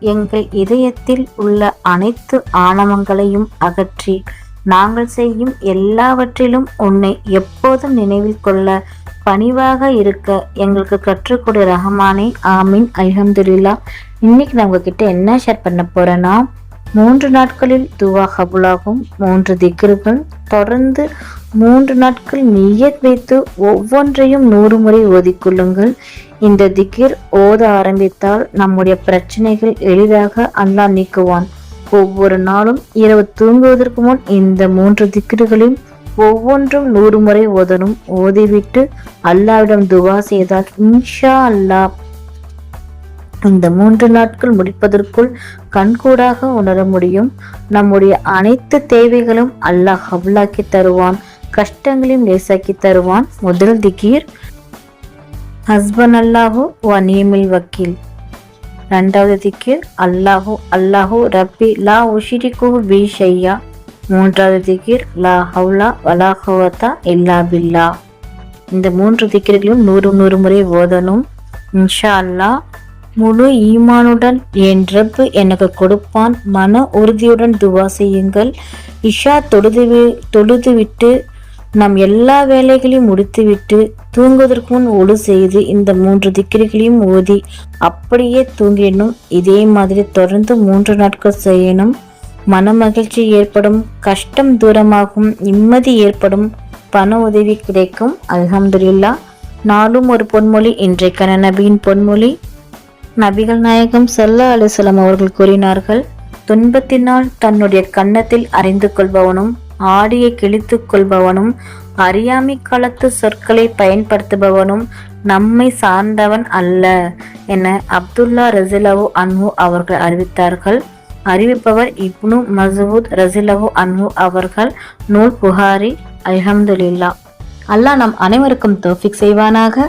எங்கள் இதயத்தில் உள்ள அனைத்து ஆணவங்களையும் அகற்றி நாங்கள் செய்யும் எல்லாவற்றிலும் உன்னை எப்போதும் நினைவில் கொள்ள பணிவாக இருக்க எங்களுக்கு கற்றுக்கொடு ரஹமானே. ஆமீன். அல்ஹம்துலில்லா. இன்னைக்கு நான் உங்ககிட்ட என்ன ஷேர் பண்ண போறேன்னா மூன்று நாட்களில் துவா கபுலாகும் மூன்று திக்ருகள் தொடர்ந்து மூன்று நாட்கள் நியத் வைத்து ஒவ்வொன்றையும் நூறு முறை ஓதிக்கொள்ளுங்கள். இந்த திகிர் ஓத ஆரம்பித்தால் நம்முடைய பிரச்சனைகள் எளிதாக அல்லாஹ் நீக்குவான். ஒவ்வொரு நாளும் இரவு தூங்குவதற்கு முன் இந்த மூன்று திக்கிர்களையும் ஒவ்வொன்றும் நூறு முறை ஓதணும். ஓதிவிட்டு அல்லாவிடம் துவா செய்தால் இன்ஷா அல்லாஹ். இந்த மூன்று நாட்கள் முடிப்பதற்குள் கண்கூடாக உணர முடியும். நம்முடைய அனைத்து தேவைகளும் அல்லாஹ் ஹவ்லாக்கி தருவான். கஷ்டங்களையும் லேசாக்கி தருவான் முதல் திகீர். ஹஸ்பன் அல்லாஹு வ நியமில் வக்கீல். ரெண்டாவது திக்கீர் அல்லாஹு அல்லாஹு ரப்பி லா உஷிரிகு பி ஷையா. மூன்றாவது திக்கீர் லா ஹவுலா வலா இல்லா பில்லா. இந்த மூன்று திக்கீர்களும் நூறு நூறு முறை ஓதணும். இன்ஷா அல்லாஹ் முழு ஈமானுடன் என் ரப்பு எனக்கு கொடுப்பான். மன உறுதியுடன் துவா செய்யுங்கள். இஷா தொழுது தொழுதுவிட்டு நம் எல்லா வேலைகளையும் முடித்துவிட்டு தூங்குவதற்கு முன் ஒழு செய்து இந்த மூன்று திக்கிரிகளையும் ஓதி அப்படியே தூங்கிடணும். இதே மாதிரி தொடர்ந்து மூன்று நாட்கள் செய்யணும். மன மகிழ்ச்சி ஏற்படும் கஷ்டம் தூரமாகும் நிம்மதி ஏற்படும் பண உதவி கிடைக்கும். அலமதுல்லா நாளும் ஒரு பொன்மொழி இன்றைக்கான நபியின் பொன்மொழி. நபிகள் நாயகம் சல்லா அலுசலம் அவர்கள் கூறினார்கள் துன்பத்தினால் தன்னுடைய கன்னத்தில் அறிந்து கொள்பவனும் ஆடியை கிழித்துக் கொள்பவனும் அறியாமை களத்து சொற்களை பயன்படுத்துபவனும் நம்மை சார்ந்தவன் அல்ல என அப்துல்லா ரசிலவு அன்ஹு அவர்கள் அறிவித்தார்கள். அறிவிப்பவர் இப்னு மசூத் ரசிலவு அன்ஹு அவர்கள். நூல் புகாரி அல்ஹம்துலில்லா அல்லாஹ் நம் அனைவருக்கும் தோஃபிக் செய்வானாக.